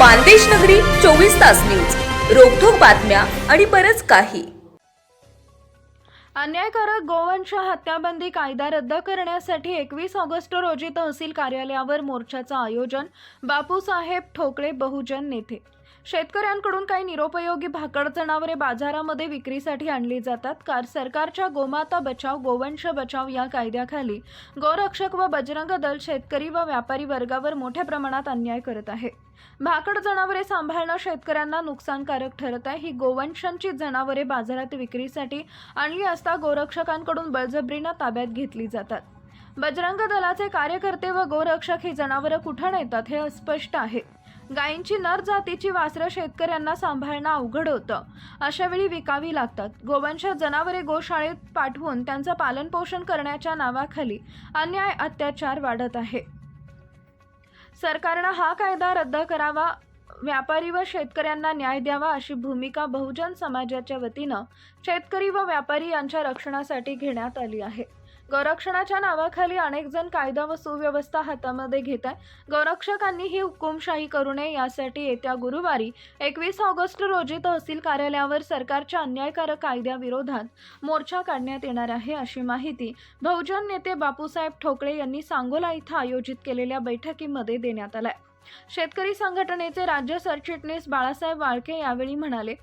मानदेश नगरी चोवीस तास न्यूज. रोखोक बातम्या आणि बरच काही. अन्यायकारक गोवंश हत्याबंदी कायदा रद्द करण्यासाठी एकवीस ऑगस्ट रोजी तहसील कार्यालयावर मोर्चाचं आयोजन बापूसाहेब ठोकळे बहुजन नेते. शेतकऱ्यांकडून काही निरुपयोगी भाकड जनावरे बाजारामध्ये विक्रीसाठी आणली जातात. कार सरकारच्या गोमाता बचाव गोवंश बचाव या कायद्याखाली गोरक्षक व बजरंग दल शेतकरी व व्यापारी वर्गावर मोठ्या प्रमाणात अन्याय करत आहे. भाकड जनावरे सांभाळणं शेतकऱ्यांना नुकसानकारक ठरत आहे. ही गोवंशांची जनावरे बाजारात विक्रीसाठी आणली असता गोरक्षकांकडून बळजबरीनं ताब्यात घेतली जातात. बजरंग दलाचे कार्यकर्ते व गोरक्षक ही जनावरं कुठं नेतात हे अस्पष्ट आहे. गायींची नर जातीची वासरं शेतकऱ्यांना सांभाळणं अवघड होतं. अशावेळी विकावी लागतात. गोवंश जनावरे गोशाळेत पाठवून त्यांचं पालनपोषण करण्याच्या नावाखाली अन्याय अत्याचार वाढत आहे. सरकारनं हा कायदा रद्द करावा व्यापारी व शेतकऱ्यांना न्याय द्यावा अशी भूमिका बहुजन समाजाच्या वतीनं शेतकरी व व्यापारी यांच्या रक्षणासाठी घेण्यात आली आहे. गौरक्षणाच्या नावाखाली अनेक जण कायदा व सुव्यवस्था हातामध्ये घेत आहे गौरक्षकांनी ही हुकुमशाही करू नये यासाठी येत्या गुरुवारी एकवीस ऑगस्ट रोजी तहसील कार्यालयावर सरकारच्या अन्यायकारक कायद्याविरोधात मोर्चा काढण्यात येणार आहे अशी माहिती बहुजन नेते बापूसाहेब ठोकळे यांनी सांगोला इथं आयोजित केलेल्या बैठकीमध्ये देण्यात आलाय. शेतकरी संघटनेचे राज्य सरचिटणीस बाळासाहेब वाळके यावेळी म्हणाले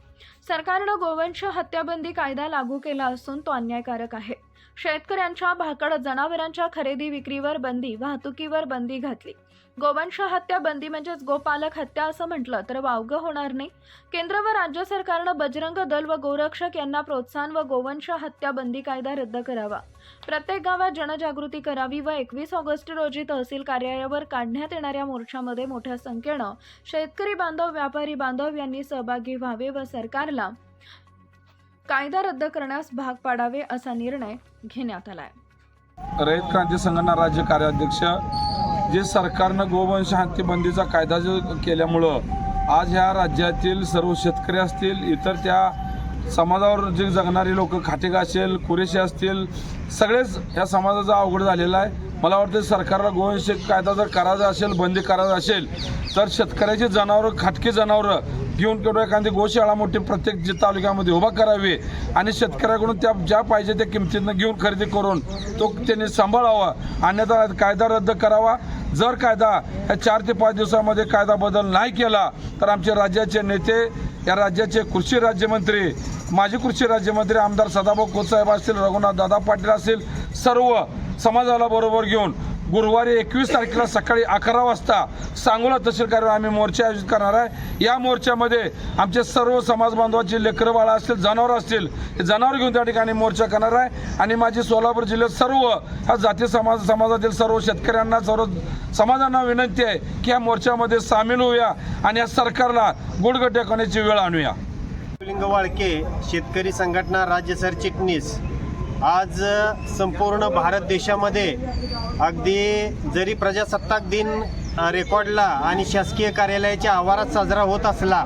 सरकारनं गोवंश हत्याबंदी कायदा लागू केला असून तो अन्यायकारक आहे. शेतकऱ्यांच्या भाकड जनावरांच्या खरेदी विक्रीवर बंदी वाहतुकीवर बंदी घातली. गोवंश हत्या बंदी म्हणजेच गोपालक हत्या असं म्हटलं तर वावगं होणार नाही. केंद्र व राज्य सरकारनं बजरंग दल व गोरक्षक यांना प्रोत्साहन व गोवंश हत्या बंदी कायदा रद्द करावा. प्रत्येक गावात जनजागृती करावी व एकवीस ऑगस्ट रोजी तहसील कार्यालयावर काढण्यात येणाऱ्या मोर्चामध्ये मोठ्या संख्येनं शेतकरी बांधव व्यापारी बांधव यांनी सहभागी व्हावे व सरकारला कायदा रद्द करण्यास भाग पाडावे असा निर्णय घेण्यात आलाय. रयत क्रांती संघटना राज्य कार्याध्यक्ष जे सरकारनं गोवंश हत्तीबंदीचा कायदा जो केल्यामुळं आज ह्या राज्यातील सर्व शेतकरी असतील इतर त्या समाजावर जे जगणारी लोक खाटेका असेल कुरेशी असतील सगळेच ह्या समाजाचा अवघड झालेला आहे. मला वाटतं सरकारला गोवंश कायदा जर करायचा असेल बंदी करायचा असेल तर शेतकऱ्याची जनावरं खाटकी जनावरं घेऊन किंवा एखादी गोशाळा मोठी प्रत्येक जि- तालुक्यामध्ये उभा करावी आणि शेतकऱ्याकडून त्या ज्या पाहिजे त्या किमतीनं घेऊन खरेदी करून तो त्यांनी सांभाळावा. अन्यथा कायदा रद्द करावा. जर कायदा ह्या चार ते पाच दिवसामध्ये कायदा बदल नाही केला तर आमचे राज्याचे नेते या राज्याचे कृषी राज्यमंत्री माजी कृषी राज्यमंत्री आमदार सदाभाऊ खोतसाहेब असतील रघुनाथ दादा पाटील असतील सर्व समाजाला बरोबर घेऊन गुरुवारी एकवीस तारखेला सकाळी अकरा वाजता सांगोला तहसील कार्यालय आम्ही मोर्चा आयोजित करणार आहे. या मोर्चामध्ये आमचे सर्व समाज बांधवाचे लेकरं बाळा असतील जनावर असतील हे जनावर घेऊन त्या ठिकाणी मोर्चा करणार आहे. आणि माझी सोलापूर जिल्ह्यात सर्व ह्या जाती समाज समाजातील सर्व शेतकऱ्यांना सर्व समाजांना विनंती आहे की या मोर्चामध्ये सामील होऊया आणि या सरकारला गुडगड्डे करण्याची वेळ आणूया. लिंग वाळके शेतकरी संघटना राज्य सरचिटणीस आज संपूर्ण भारत देशामध्ये अगदी जरी प्रजासत्ताक दिन रेकॉर्डला आणि शासकीय कार्यालयाच्या आवारात साजरा होत असला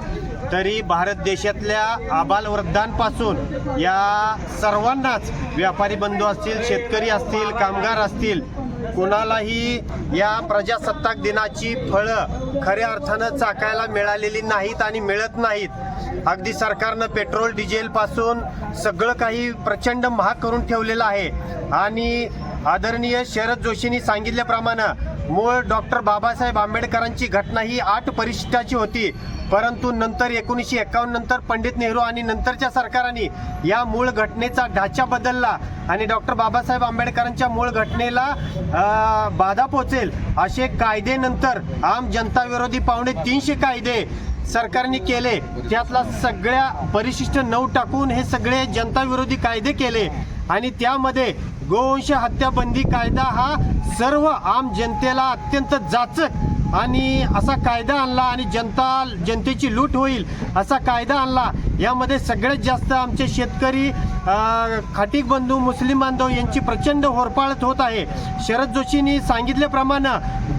तरी भारत देशातल्या आबालवृद्धांपासून या सर्वांनाच व्यापारी बंधू असतील शेतकरी असतील कामगार असतील कुणालाही या प्रजासत्ताक दिनाची फळं खऱ्या अर्थानं चाकायला मिळालेली नाहीत आणि मिळत नाहीत. अगदी सरकारनं पेट्रोल डिझेल पासून सगळं काही प्रचंड महाग करून ठेवलेलं आहे. आणि आदरणीय शरद जोशींनी सांगितल्याप्रमाणे मूळ डॉक्टर बाबासाहेब आंबेडकरांची घटना ही आठ परिशिष्टाची होती. परंतु नंतर एकोणीसशे एकावन्न नंतर पंडित नेहरू आणि नंतरच्या सरकारांनी या मूळ घटनेचा ढाचा बदलला आणि डॉक्टर बाबासाहेब आंबेडकरांच्या मूळ घटनेला बाधा पोचेल असे कायदे नंतर आम जनता विरोधी पावणे तीनशे कायदे सरकारने केले त्यातला सगळ्या परिशिष्ट नऊ टाकून हे सगळे जनता विरोधी कायदे केले. आणि त्यामध्ये गोवंश हत्याबंदी कायदा हा सर्व आम जनतेला अत्यंत जाचक आणि असा कायदा आणला आणि जनता जनतेची लूट होईल असा कायदा आणला. यामध्ये सगळ्यात जास्त आमचे शेतकरी खाटीक बंधू मुस्लिम बांधव यांची प्रचंड होरपाळत होत आहे. शरद जोशींनी सांगितल्याप्रमाणे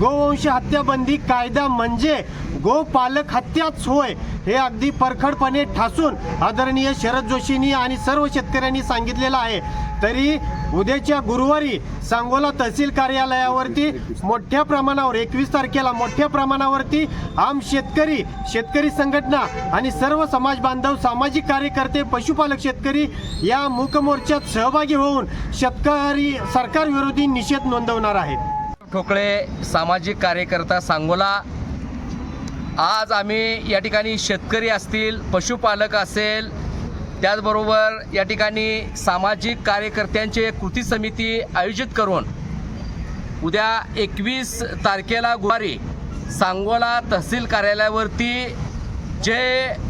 गोवंश हत्याबंदी कायदा म्हणजे गोपालक हत्याच होय हे अगदी परखडपणे ठासून आदरणीय शरद जोशींनी आणि सर्व शेतकऱ्यांनी सांगितलेलं आहे. तरी उद्याच्या गुरुवारी सांगोला तहसील कार्यालयावरती मोठ्या प्रमाणावर एकवीस तारखेला मोठ्या प्रमाणावरती आम शेतकरी शेतकरी संघटना आणि सर्व समाज बांधव सामाजिक कार्यकर्ते पशुपालक शेतकरी या मूकमोर्चात सहभागी होऊन शेतकरी सरकारविरोधी निषेध नोंदवणार आहेत. ठोकळे सामाजिक कार्यकर्ता सांगोला. आज आम्ही या ठिकाणी शेतकरी असतील पशुपालक असेल त्याचबरोबर या ठिकाणी सामाजिक कार्यकर्त्यांचे कृती समिती आयोजित करून उद्या एकवीस तारखेला गुरुवारी सांगोला तहसील कार्यालयावरती जे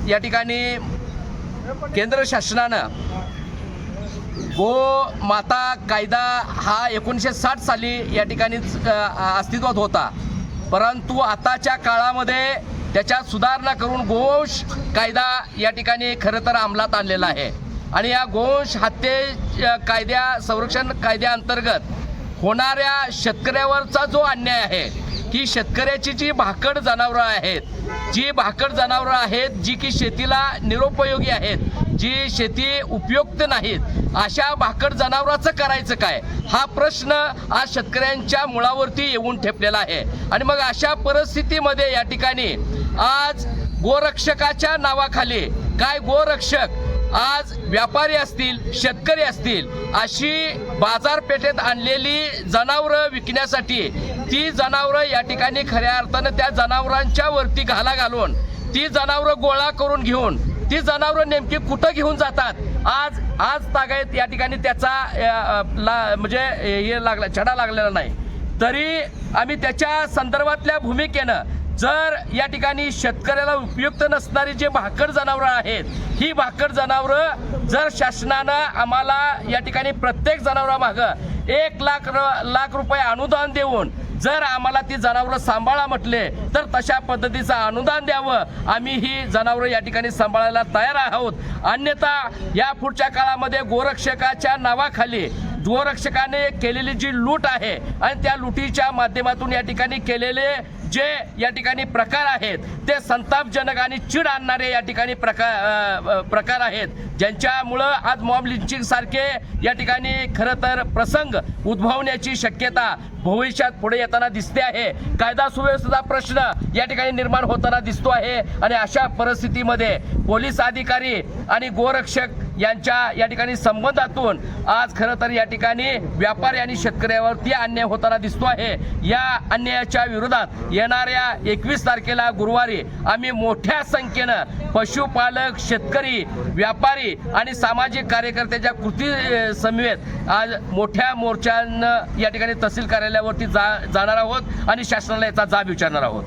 या ठिकाणी केंद्र शासनानं गो माता कायदा हा एकोणीसशे साठ साली या ठिकाणी अस्तित्वात होता. परंतु आताच्या काळामध्ये त्याच्यात सुधारणा करून गोवंश कायदा या ठिकाणी खरं तर अंमलात आणलेला आहे. आणि या गोवंश हत्ये कायद्या संरक्षण कायद्याअंतर्गत होणाऱ्या शेतकऱ्यावरचा जो अन्याय आहे की शेतकऱ्याची जी भाकड जनावरं आहेत जी भाकड जनावरं आहेत जी की शेतीला निरुपयोगी आहेत जी शेती उपयुक्त नाहीत अशा भाकड जनावराचं करायचं काय? हा प्रश्न आज शेतकऱ्यांच्या मुळावरती येऊन ठेपलेला आहे. आणि मग अशा परिस्थितीमध्ये या ठिकाणी आज गोरक्षकाच्या नावाखाली काय गोरक्षक आज व्यापारी असतील शेतकरी असतील अशी बाजारपेठेत आणलेली जनावरं विकण्यासाठी ती जनावरं या ठिकाणी खऱ्या अर्थानं त्या जनावरांच्या वरती घाला घालून ती जनावरं गोळा करून घेऊन ती जनावरं नेमकी कुठं घेऊन जातात? आज आज तागायत या ठिकाणी त्याचा ला म्हणजे हे लागला छडा लागलेला नाही. तरी आम्ही त्याच्या संदर्भातल्या भूमिकेनं जर या ठिकाणी शेतकऱ्याला उपयुक्त नसणारी जे भाकड जनावरं आहेत ही भाकड जनावरं जर शासनानं आम्हाला या ठिकाणी प्रत्येक जनावरामागं एक लाख र- लाख रुपये अनुदान देऊन जर आम्हाला ती जनावरं सांभाळा म्हटले तर तशा पद्धतीचं अनुदान द्यावं. आम्ही ही जनावरं या ठिकाणी सांभाळायला तयार आहोत. अन्यथा या पुढच्या काळामध्ये गोरक्षकाच्या नावाखाली गोरक्षकाने केलेली जी लूट आहे आणि त्या लुटीच्या माध्यमातून या ठिकाणी केलेले जे या ठिकाणी प्रकार आहेत ते संतापजनक आणि चीड आणणारे या ठिकाणी प्रकार प्रकार आहेत. ज्यांच्यामुळं आज मॉब लिंचिंग सारखे या ठिकाणी खरं तर प्रसंग उद्भवण्याची शक्यता भविष्यात पुढे येताना दिसते आहे. कायदा सुव्यवस्थेचा प्रश्न या ठिकाणी निर्माण होताना दिसतो आहे. आणि अशा परिस्थितीमध्ये पोलीस अधिकारी आणि गोरक्षक यांच्या या ठिकाणी संबंधातून आज खरं तर या ठिकाणी व्यापारी आणि शेतकऱ्यावरती अन्याय होताना दिसतो आहे. या अन्यायाच्या विरोधात येणाऱ्या एकवीस तारखेला गुरुवारी आम्ही मोठ्या संख्येनं पशुपालक शेतकरी व्यापारी आणि सामाजिक कार्यकर्त्याच्या कृती समवेत आज मोठ्या मोर्चानं या ठिकाणी तहसील कार्यालयावरती जा जाणार आहोत आणि शासनाला याचा जाब विचारणार आहोत.